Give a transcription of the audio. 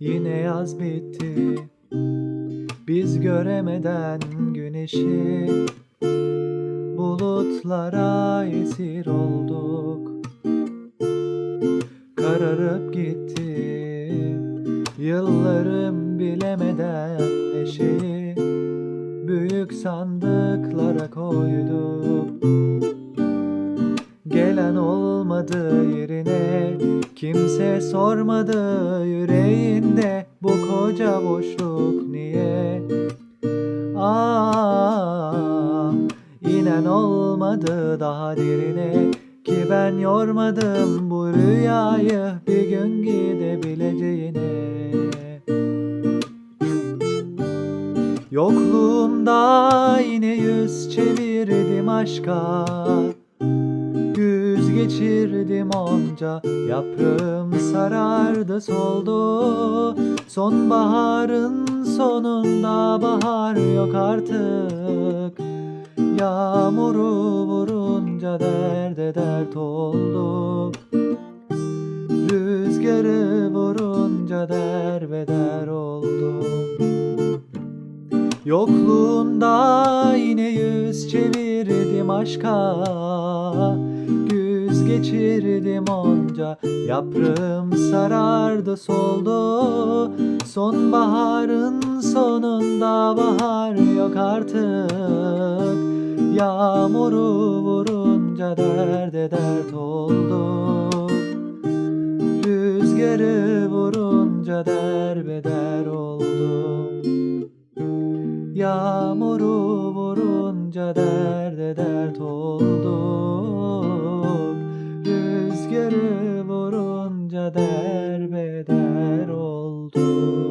Yine yaz bitti Biz göremeden güneşi Bulutlara esir olduk. Kararıp gitti Yıllarım bilemeden neşeyi Büyük sandıklara koyduk. Gelen olmadı yerine Kimse sormadı yüreğinde Bu koca boşluk inen olmadı daha derine Ki ben yormadım bu rüyayı Bir gün gidebileceğine. Yokluğunda yine yüz çevirdim aşka Güz geçirdim onca Yaprağım sarardı soldu. Sonbaharın sonunda bahar yok artık Yağmuru vurunca derde dert olduk. Rüzgarı vurunca derbeder oldum Yokluğunda yine yüz çevirdim aşka. Güz geçirdim onca Yaprağım sarardı soldu. Sonbaharın sonunda bahar yok artık Yağmuru vurunca derde dert oldum Rüzgarı vurunca derbeder oldum Yağmuru vurunca derde dert olduk Rüzgarı vurunca derbeder olduk